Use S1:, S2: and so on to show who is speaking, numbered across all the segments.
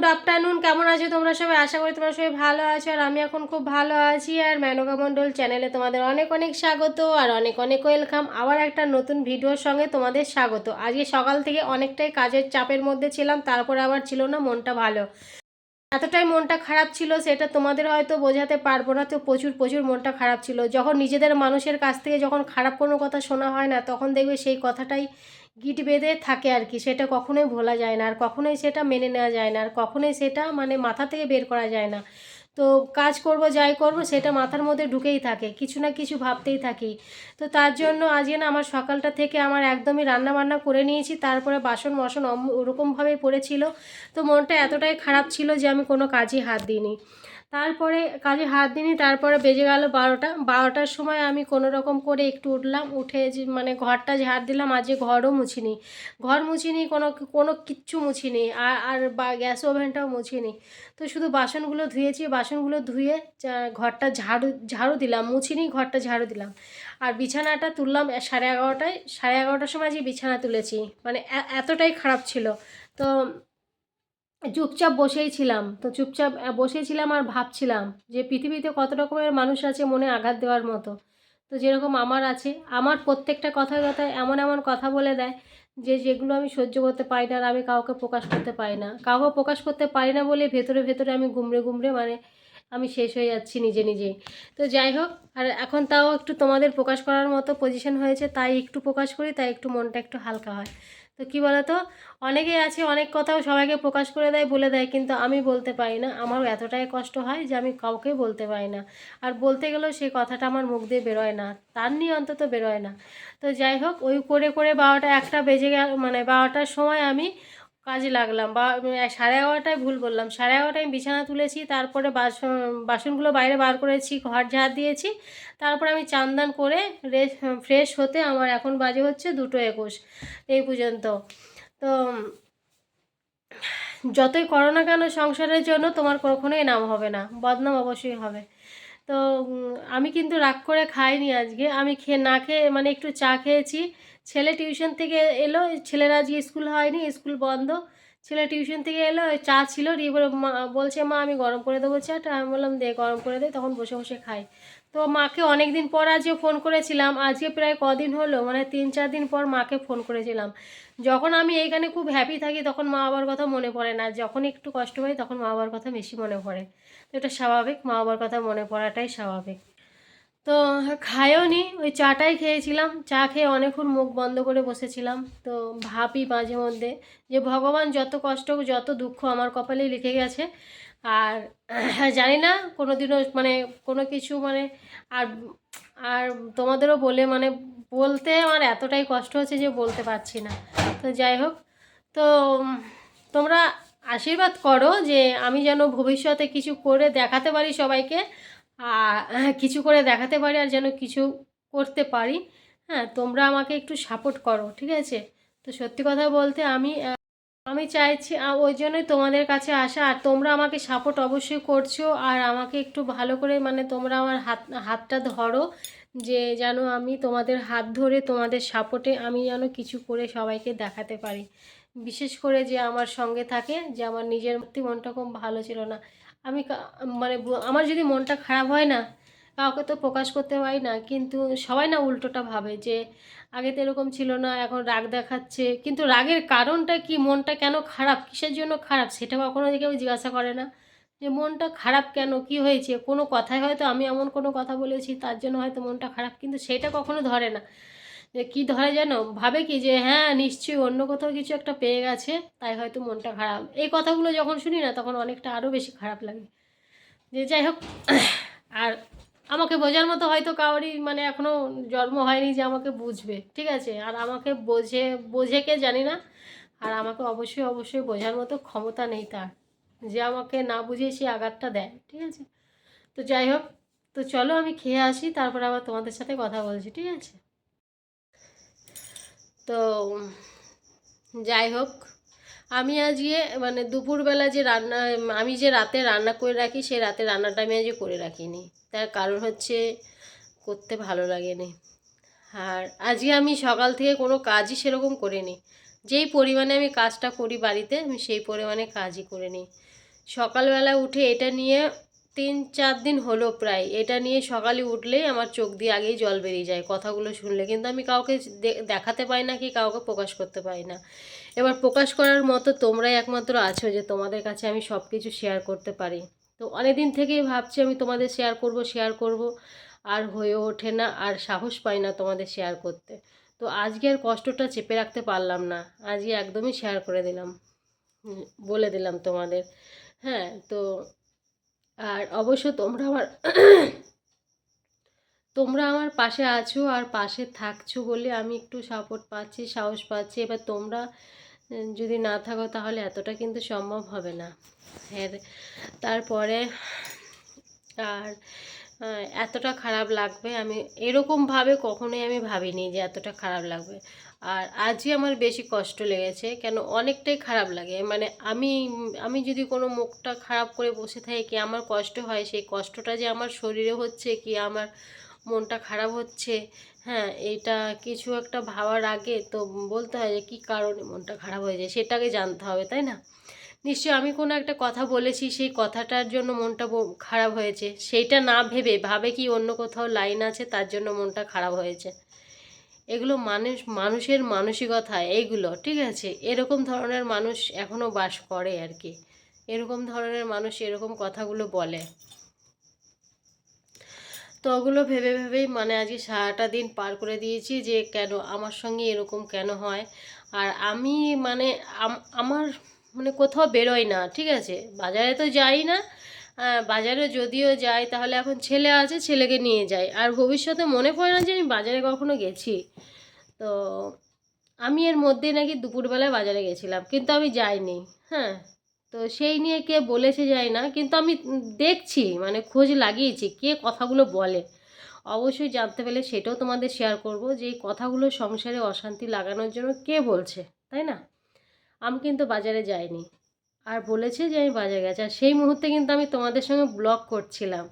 S1: Good afternoon কেমন আছো তোমরা সবাই? আশা করি তোমরা সবাই ভালো আছো, আর আমি এখন খুব ভালো আছি, আর মেনকা মণ্ডল চ্যানেলে তোমাদের অনেক অনেক স্বাগত, আর অনেক অনেক ওয়েলকাম আবার একটা নতুন ভিডিওর সঙ্গে তোমাদের স্বাগত। আজকে সকাল থেকে অনেকটাই কাজের চাপের মধ্যে ছিলাম, তারপর আবার ছিল না মনটা ভালো। এতটাই মনটা খারাপ ছিল, সেটা তোমাদের হয়তো বোঝাতে পারব না, তো প্রচুর প্রচুর মনটা খারাপ ছিল। যখন নিজেদের মানুষের কাছ থেকে যখন খারাপ কোনো কথা শোনা হয় না, তখন দেখবে সেই কথাটাই গিট বেঁধে থাকে আর কি, সেটা কখনোই ভোলা যায় না, আর কখনোই সেটা মেনে নেওয়া যায় না, আর কখনোই সেটা মানে মাথা থেকে বের করা যায় না। তো কাজ করব, যাই করব, সেটা মাথার মধ্যে ঢুকেই থাকে, কিছু না কিছু ভাবতেই থাকি। তো তার জন্য আজকে না আমার সকালটা থেকে আমার একদমই রান্না বান্না করে নিয়েছি, তারপরে বাসন অম- ওরকমভাবেই পড়েছিল। তো মনটা এতটাই খারাপ ছিল যে আমি কোনো কাজই হাত দিইনি। তারপরে কাজে হাত দিইনি, তারপরে বেজে গেল বারোটা, বারোটার সময় আমি কোনো রকম করে একটু উঠলাম, উঠে মানে ঘরটা ঝাড় দিলাম, আজকে ঘরও মুছিনি। ঘর মুছিনি, কোনো কোনো কিচ্ছু মুছিনি, আর আর বা গ্যাস ওভেনটাও মুছিনি। তো শুধু বাসনগুলো ধুয়েছি, বাসনগুলো ধুয়ে ঘরটা ঝাড়ু ঝাড়ু দিলাম, মুছিনি, ঘরটা ঝাড়ু দিলাম। আর বিছানাটা তুললাম সাড়ে এগারোটায়, সাড়ে এগারোটার সময় যে বিছানা তুলেছি মানে এতটাই খারাপ ছিল। তো চুপচাপ বসেই ছিলাম। তো চুপচাপ আহ, বসেই ছিলাম আর ভাবছিলাম যে পৃথিবীতে কত রকমের মানুষ আছে মনে আঘাত দেওয়ার মতো। তো যেরকম আমার আছে আমার প্রত্যেকটা কথায় কথায় এমন এমন কথা বলে দেয় যে যেগুলো আমি সহ্য করতে পারি না আর আমি কাউকে প্রকাশ করতে পারি না। কাউকে প্রকাশ করতে পারি না বলে ভেতরে ভেতরে আমি গুমড়ে গুমড়ে মানে আমি শেষ হয়ে যাচ্ছি নিজে নিজেই। তো যাই হোক আর এখন তাও একটু তোমাদের প্রকাশ করার মতো পজিশন হয়েছে তাই একটু প্রকাশ করি তাই একটু মনটা একটু হালকা হয়। তো কী বলতো? অনেকেই আছে, অনেক কথাও সবাইকে প্রকাশ করে দেয়, বলে দেয়, কিন্তু আমি বলতে পারি না। আমারও এতটাই কষ্ট হয় যে আমি কাউকে বলতে পারি না। আর বলতে গেলেও সেই কথাটা আমার মুখ দিয়ে বেরোয় না, তার নিয়ে অন্তত বেরোয় না। তো যাই হোক, ওই করে করে বারোটা একটা বেজে গেল মানে বারোটার সময় আমি কাজে লাগলাম বা সাড়ে এগারোটায় ভুল বললাম। সাড়ে এগারোটায় আমি বিছানা তুলেছি, তারপরে বাসন বাসনগুলো বাইরে বার করেছি, ঘর ঝাড় দিয়েছি। তারপরে আমি চান্দান করে ফ্রেশ হতে আমার এখন বাজে হচ্ছে দুটো একুশ এই পর্যন্ত। তো, যতই করো না কেন সংসারের জন্য তোমার কখনোই নাম হবে না, বদনাম অবশ্যই হবে। তো আমি কিন্তু রাগ করে খাইনি আজকে। আমি খেয়ে না খেয়ে মানে একটু চা খেয়েছি ছেলে টিউশন থেকে এলো ছেলেরা আজকে স্কুল হয়নি স্কুল বন্ধ। ছেলে টিউশন থেকে এলো চা ছিল দিয়ে বলছে, মা, আমি গরম করে দেবো চাটা। আমি বললাম, দে, গরম করে দে। তখন বসে বসে খাই। তো মাকে অনেক দিন পর আজকে ফোন করেছিলাম। আজকে প্রায় কদিন হলো মানে তিন, চার দিন পর মাকে ফোন করেছিলাম। যখন আমি এইখানে খুব হ্যাপি থাকি, তখন মা বাবার কথা মনে পড়ে না। যখন একটু কষ্ট পাই তখন মা বাবার কথা বেশি মনে পড়ে। তো এটা স্বাভাবিক, মা বাবার কথা মনে পড়াটাই স্বাভাবিক। খায়ও নি ওই চাটাই খেয়েছিলাম। চা খেয়ে অনেকক্ষণ মুখ বন্ধ করে বসেছিলাম। তো ভাবি মাঝে মধ্যে যে, ভগবান যত কষ্ট, যত দুঃখ আমার কপালেই লিখে গেছে। আর জানি না কোনো দিনও মানে কোনো কিছু মানে আর আর তোমাদেরও বলে মানে বলতে আমার এতটাই কষ্ট হচ্ছে যে বলতে পারছি না। তো যাই হোক, তো তোমরা আশীর্বাদ করো যে আমি যেন ভবিষ্যতে কিছু করে দেখাতে পারি সবাইকে। কিছু করে দেখাতে পারি আর যেন কিছু করতে পারি। হ্যাঁ তোমরা আমাকে একটু সাপোর্ট করো, ঠিক আছে? তো সত্যি কথা বলতে আমি আমি চাইছি ওই জন্যই তোমাদের কাছে আসা। আর তোমরা আমাকে সাপোর্ট অবশ্যই করছ। আর আমাকে একটু ভালো করে মানে তোমরা আমার হাত, হাতটা ধরো যে যেন আমি তোমাদের হাত ধরে তোমাদের সাপোর্টে আমি যেন কিছু করে সবাইকে দেখাতে পারি। বিশেষ করে যে আমার সঙ্গে থাকে, যে আমার নিজের সত্যি মনটা খুব ভালো ছিল না। আমি মানে আমার যদি মনটা খারাপ হয় না, কাউকে তো প্রকাশ করতে পারি না, কিন্তু সবাই না উল্টোটা ভাবে যে আগে তো এরকম ছিল না, এখন রাগ দেখাচ্ছে। কিন্তু রাগের কারণটা কি, মনটা কেন খারাপ, কিসের জন্য খারাপ, সেটা কখনো কেউ জিজ্ঞাসা করে না। যে মনটা খারাপ কেন, কি হয়েছে? কোনো কথায় হয়তো আমি এমন কোনো কথা বলেছি, তার জন্য হয়তো মনটা খারাপ, কিন্তু সেটা কখনো ধরে না। যে কী ধরে যেন? ভাবে কি যে হ্যাঁ নিশ্চয়ই অন্য কোথাও কিছু একটা পেয়ে গেছে, তাই হয়তো মনটা খারাপ। এই কথাগুলো যখন শুনি না, তখন অনেকটা আরও বেশি খারাপ লাগে। যে যাই হোক, আর আমাকে বোঝার মতো হয়তো কাউরই মানে এখনও জন্ম হয়নি যে আমাকে বুঝবে, ঠিক আছে? আর আমাকে বোঝে বোঝে কে জানি না। আর আমাকে অবশ্যই অবশ্যই বোঝার মতো ক্ষমতা নেই তার। যে আমাকে না বুঝিয়ে সে আঘাতটা দেয়, ঠিক আছে? তো যাই হোক, তো চলো আমি খেয়ে আসি, তারপর আবার তোমাদের সাথে কথা বলছি, ঠিক আছে? তো যাই হোক, আমি আজকে মানে দুপুরবেলা যে রান্না, আমি যে রাতে রান্না করে রাখি, সেই রাতে রান্নাটা আমি আজকে করে রাখিনি। তার কারণ হচ্ছে করতে ভালো লাগেনি। আর আজকে আমি সকাল থেকে কোনো কাজই সেরকম করিনি। যেই পরিমাণে আমি কাজটা করি বাড়িতে, আমি সেই পরিমাণে কাজই করিনি। সকালবেলা উঠে এটা নিয়ে তিন চার দিন হলো প্রায়। এটা নিয়ে সকালে উঠলেই আমার চোখ দিয়ে আগেই জল বেরিয়ে যায় কথাগুলো শুনলে। কিন্তু আমি কাউকে দেখাতে পাই না কি কাউকে প্রকাশ করতে পারি না। এবার প্রকাশ করার মতো তোমরাই একমাত্র আছো যে তোমাদের কাছে আমি সব কিছু শেয়ার করতে পারি। তো অনেক দিন থেকেই ভাবছি আমি তোমাদের শেয়ার করব শেয়ার করব। আর হয়ে ওঠে না, আর সাহস পাই না তোমাদের শেয়ার করতে। তো আজকে আর কষ্টটা চেপে রাখতে পারলাম না। আজকে একদমই শেয়ার করে দিলাম। বলে দিলাম তোমাদের। হ্যাঁ তো আর অবশ্য তোমরা আমার তোমরা আমার পাশে আছো আর পাশে থাকছো বলে আমি একটু সাপোর্ট পাচ্ছি, সাহস পাচ্ছি। এবার তোমরা যদি না থাকো তাহলে এতটা কিন্তু সম্ভব হবে না। হ্যাঁ তারপরে, আর এতটা খারাপ লাগবে আমি এরকমভাবে কখনোই আমি ভাবিনি যে এতটা খারাপ লাগবে। আর আজই আমার বেশি কষ্ট লেগেছে, কেন অনেকটাই খারাপ লাগে। মানে আমি আমি যদি কোনো মুখটা খারাপ করে বসে থাকি, কি আমার কষ্ট হয়? সেই কষ্টটা যে আমার শরীরে হচ্ছে, কি আমার মনটা খারাপ হচ্ছে? হ্যাঁ এটা কিছু একটা ভাবার আগে তো বলতে হয় যে, কী কারণে মনটা খারাপ হয়ে যায় সেটাকে জানতে হবে, তাই না? নিশ্চয়ই আমি কোনো একটা কথা বলেছি, সেই কথাটার জন্য মনটা খারাপ হয়েছে। সেইটা না ভেবে, ভাবে কি অন্য কোথাও লাইন আছে, তার জন্য মনটা খারাপ হয়েছে। এগুলো মানুষ, মানুষের মানসিকতা এইগুলো ঠিক আছে? এরকম ধরনের মানুষ এখনও বাস করে আর কি। এরকম ধরনের মানুষ এরকম কথাগুলো বলে। তো ওগুলো ভেবে ভেবেই মানে আজকে সারাটা দিন পার করে দিয়েছি যে কেন আমার সঙ্গে এরকম কেন হয়? আর আমি মানে আমার মানে কোথাও বেরোই না, ঠিক আছে? বাজারে তো যাই না বাজারে যদিও যাই তাহলে এখন ছেলে আছে, ছেলেকে নিয়ে যাই আর ভবিষ্যতে মনে পড়ে না যে আমি বাজারে কখনো গেছি। তো আমি এর মধ্যে নাকি দুপুরবেলায় বাজারে গেছিলাম, কিন্তু আমি যাইনি। হ্যাঁ তো সেই নিয়ে কে বলেছে যাই না, কিন্তু আমি দেখছি মানে খোঁজ লাগিয়েছি, কে কথাগুলো বলে। অবশ্যই জানতে পেলে সেটাও তোমাদের শেয়ার করব, যে এই কথাগুলো সংসারে অশান্তি লাগানোর জন্য কে বলছে, তাই না? আমি কিন্তু বাজারে যাইনি। আর বলেছে যে আমি বাজে গেছি। আর সেই মুহূর্তে কিন্তু আমি তোমাদের সঙ্গে ব্লগ করছিলাম।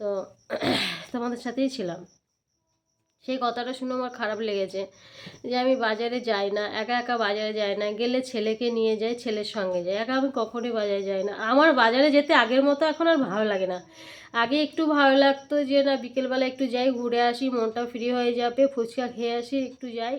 S1: তো তোমাদের সাথেই ছিলাম। সেই কথাটা শুনে আমার খারাপ লেগেছে যে আমি বাজারে যাই না, একা একা বাজারে যাই না, গেলে ছেলেকে নিয়ে যাই, ছেলের সঙ্গে যাই, একা আমি কখনোই বাজারে যাই না। আমার বাজারে যেতে আগের মতো এখন আর ভালো লাগে না। আগে একটু ভালো লাগতো যে না, বিকেলবেলা একটু যাই, ঘুরে আসি মনটা ফ্রি হয়ে যাবে, ফুচকা খেয়ে আসি, একটু যাই।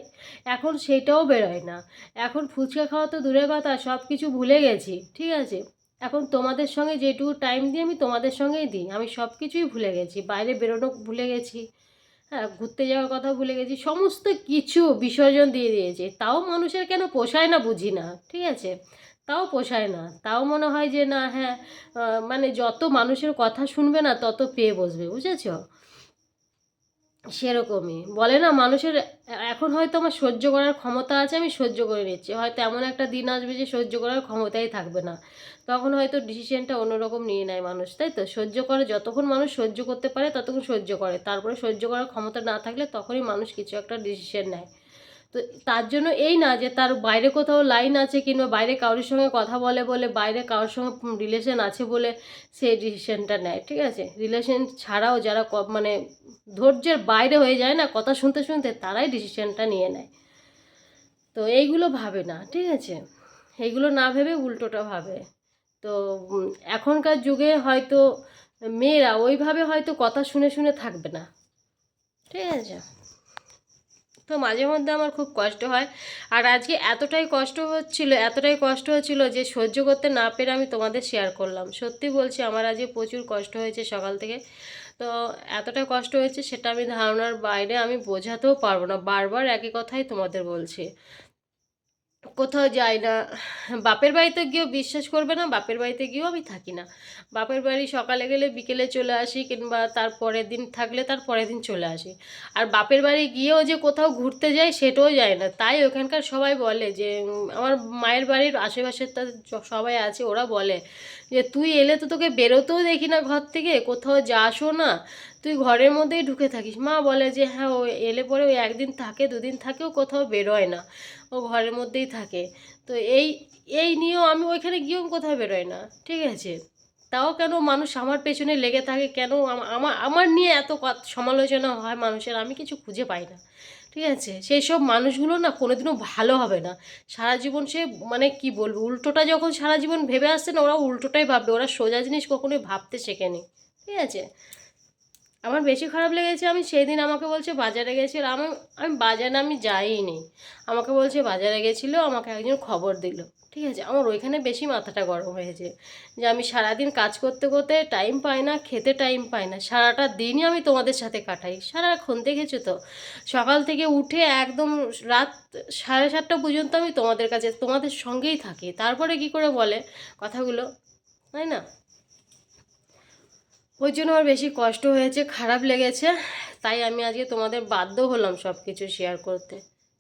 S1: এখন সেটাও বেরোয় না। এখন ফুচকা খাওয়া তো দূরের কথা সব কিছু ভুলে গেছি, ঠিক আছে? এখন তোমাদের সঙ্গে যেটুকু টাইম দিই, আমি তোমাদের সঙ্গেই দিই। আমি সব কিছুই ভুলে গেছি, বাইরে বেরোনো ভুলে গেছি। হ্যাঁ ঘুরতে যাওয়ার কথা ভুলে গেছি। সমস্ত কিছু বিসর্জন দিয়ে দিয়েছে। তাও মানুষের কেন পোষায় না বুঝি না, ঠিক আছে? তাও পোষায় না। তাও মনে হয় যে না হ্যাঁ মানে যত মানুষের কথা শুনবে না, তত পেয়ে বসবে, বুঝেছ? সেরকমই। বলে না, মানুষের এখন হয়তো আমার সহ্য করার ক্ষমতা আছে, আমি সহ্য করে নিচ্ছি। হয়তো এমন একটা দিন আসবে যে সহ্য করার ক্ষমতাই থাকবে না। তখন হয়তো ডিসিশনটা অন্যরকম নিয়ে নেয় মানুষ, তাই তো? সহ্য করে, যতক্ষণ মানুষ সহ্য করতে পারে, ততক্ষণ সহ্য করে। তারপরে সহ্য করার ক্ষমতা না থাকলে তখনই মানুষ কিছু একটা ডিসিশন নেয়। তো তার জন্য এই না যে তার বাইরে কোথাও লাইন আছে কিংবা বাইরে কারোর সঙ্গে কথা বলে বলে বাইরে কারোর সঙ্গে রিলেশন আছে বলে সে ডিসিশনটা নেয়, ঠিক আছে? রিলেশন ছাড়াও যারা মানে ধৈর্যের বাইরে হয়ে যায় না, কথা শুনতে শুনতে তারাই ডিসিশনটা নিয়ে নেয়। তো এইগুলো ভাবে না, ঠিক আছে? এইগুলো না ভেবে উল্টোটা ভাবে। তো এখনকার যুগে হয়তো মেয়েরা ওইভাবে হয়তো কথা শুনে শুনে থাকবে না। ঠিক আছে? তো মাঝে মধ্যে আমার খুব কষ্ট হয়। আর আজকে এতটাই কষ্ট হচ্ছিল, এতটাই কষ্ট হচ্ছিল যে সহ্য করতে না পেরে আমি তোমাদের শেয়ার করলাম। সত্যি বলছি, আমার আজকে প্রচুর কষ্ট হয়েছে সকাল থেকে। তো এতটা কষ্ট হয়েছে সেটা আমি ধারণার বাইরে আমি বোঝাতেও পারব না। বারবার একই কথাই তোমাদের বলছি। কোথাও যাই না। বাপের বাড়িতে গিয়েও বিশ্বাস করবে না, বাপের বাড়িতে গিয়েও আমি থাকি না। বাপের বাড়ি সকালে গেলে বিকেলে চলে আসি কিংবা তার পরের দিন থাকলে তার পরের দিন চলে আসি। আর বাপের বাড়ি গিয়েও যে কোথাও ঘুরতে যাই সেটাও যায় না। তাই ওখানকার সবাই বলে যে, আমার মায়ের বাড়ির আশেপাশের তার সবাই আছে, ওরা বলে যে, তুই এলে তো তোকে বেরোতেও দেখি না ঘর থেকে, কোথাও যাসও না। তুই ঘরের মধ্যেই ঢুকে থাকিস। মা বলে যে হ্যাঁ ও এলে পরে ওই একদিন থাকে, দুদিন থাকে, ও কোথাও বেরোয় না। ও ঘরের মধ্যেই থাকে। তো এই এই নিয়েও আমি ওইখানে গিয়েও কোথাও বেরোয় না, ঠিক আছে? তাও কেন মানুষ আমার পেছনে লেগে থাকে? কেন আমার আমার নিয়ে এত সমালোচনা হয় মানুষের? আমি কিছু খুঁজে পাই না, ঠিক আছে? সেই সব মানুষগুলো না কোনোদিনও ভালো হবে না। সারা জীবন সে মানে কি বলব, উল্টোটা যখন সারা জীবন ভেবে আসছে না, ওরা উল্টোটাই ভাববে। ওরা সোজা জিনিস কখনোই ভাবতে শেখেনি, ঠিক আছে? আমার বেশি খারাপ লেগেছে, আমি সেই দিন আমাকে বলছে বাজারে গেছি আর আমি আমি বাজারে আমি যাইনি। আমাকে বলছে বাজারে গেছিল, আমাকে একজন খবর দিল। ঠিক আছে, আমার ওইখানে বেশি মাথাটা গরম হয়েছে যে আমি সারাদিন কাজ করতে করতে টাইম পাই না, খেতে টাইম পাই না, সারাটা দিনই আমি তোমাদের সাথে কাটাই। সারাক্ষণ দেখেছ তো? সকাল থেকে উঠে একদম রাত সাড়ে সাতটা পর্যন্ত আমি তোমাদের কাছে, তোমাদের সঙ্গেই থাকি। তারপরে কি করে বলে কথাগুলো? তাই না? ওই জন্য আমার বেশি কষ্ট হয়েছে, খারাপ লেগেছে। তাই আমি আজকে তোমাদের বাধ্য হলাম সব কিছু শেয়ার করতে।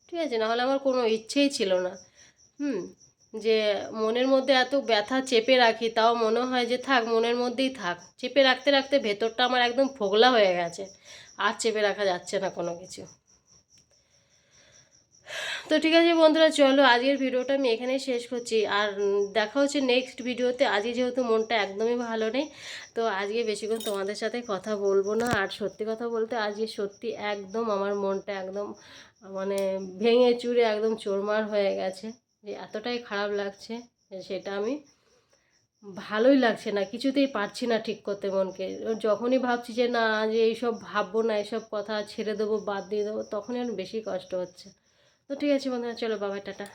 S1: ঠিক আছে? নাহলে আমার কোনো ইচ্ছেই ছিল না। হুম? যে মনের মধ্যে এত ব্যথা চেপে রাখি, তাও মনে হয় যে থাক, মনের মধ্যেই থাক। চেপে রাখতে রাখতে ভেতরটা আমার একদম ফোগলা হয়ে গেছে। আর চেপে রাখা যাচ্ছে না কোনো কিছু। তো ঠিক আছে বন্ধুরা, চলো আজকের ভিডিওটা আমি এখানেই শেষ করছি। আর দেখা হচ্ছে নেক্সট ভিডিওতে আজকে যেহেতু মনটা একদমই ভালো নেই তো আজকে বেশিক্ষণ তোমাদের সাথে কথা বলব না। আর সত্যি কথা বলতে আজকে সত্যি একদম আমার মনটা একদম মানে ভেঙে চুরে একদম চোরমার হয়ে গেছে। যে এতটাই খারাপ লাগছে সেটা আমি ভালোই লাগছে না, কিছুতেই পারছি না ঠিক করতে মনকে। যখনই ভাবছি যে না, যে এইসব ভাববো না, এইসব কথা ছেড়ে দেবো, বাদ দিয়ে দেবো, তখনই আর বেশি কষ্ট হচ্ছে। তো ঠিক আছে বন্ধুরা, চলো বাবা টাটা।